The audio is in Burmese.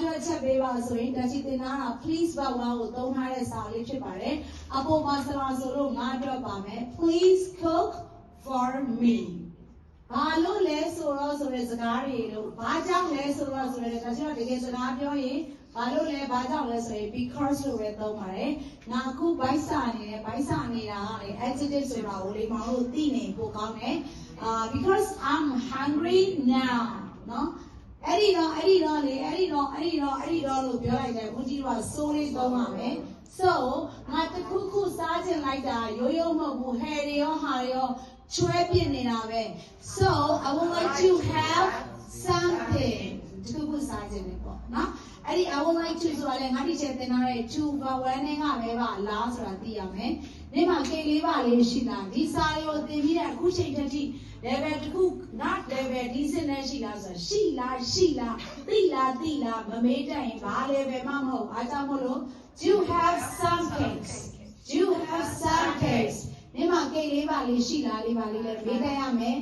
ပြောအချက်ပေးပါဆိုရင်တချီတင်တာက please ဘာဝါကိုသုံးထားတဲ့စာလေးဖြစ်ပါတယ်အပေါ်မှာဆလာဆိုလို့ငါပြောပါမယ် please cook for me ဘာလို့လဲဆိုတော့ဆိုတဲ့စကားတွေလို့ဘာကြောင့်လဲဆိုတော့ဆိုတဲ့ဒါကျွန်တော်တကယ်စကားပြောရင်ဘာလို့လဲဘာကြောင့်လဲဆိုရင် because လို့ပဲသုံးပါတယ်ငါအခုဘိုက်စာနေတယ်ဘိုက်စာနေတာကလေ adjective ဆိုတာကိုလေမအောင်လို့သိနေပိုကောင်းတယ်အာ because i'm hungry now နော်အဲ့ ဒီတော့အဲ့ဒီတော့လေအဲ့ဒီတော့အဲ့ဒီတော့အဲ့ဒီတော့လို့ပြောလိုက်တယ်ဦးကြီးကစိုးလေးသုံးပါမယ် so ငါတခုခုစားချင်လိုက်တာရိုးရိုးမဟုတ်ဘူးဟဲတွေရောဟာတွေရောချွဲပြစ်နေတာပဲ so i would like to have something တခုခုစားချင်တယ်ပေါ့နော်အဲ့ဒီ i would like to ဆိုတာလေငါဒီချက်တင်ထားတဲ့ to ဘာဝန်းနဲ့ကပဲပါလားဆိုတာသိရမယ်ဒီမှာကိလေးပါလေးရှိလားဒီစာရောသင်ပြီးတဲ့အခုချိန်တစ်ထိ level တစ်ခု not level ဒီစနေရှိလားဆိုတာရှိလားရှိလားသိလားသိလားမမေးတတ်ရင်ဘာ level မှမဟုတ်အားကြောင့်မို့လို့ do you have some cakes do you have some cakes ဒီမှာကိလေးပါလေးရှိလားလေးပါလေးလည်းမေးတတ်ရမယ်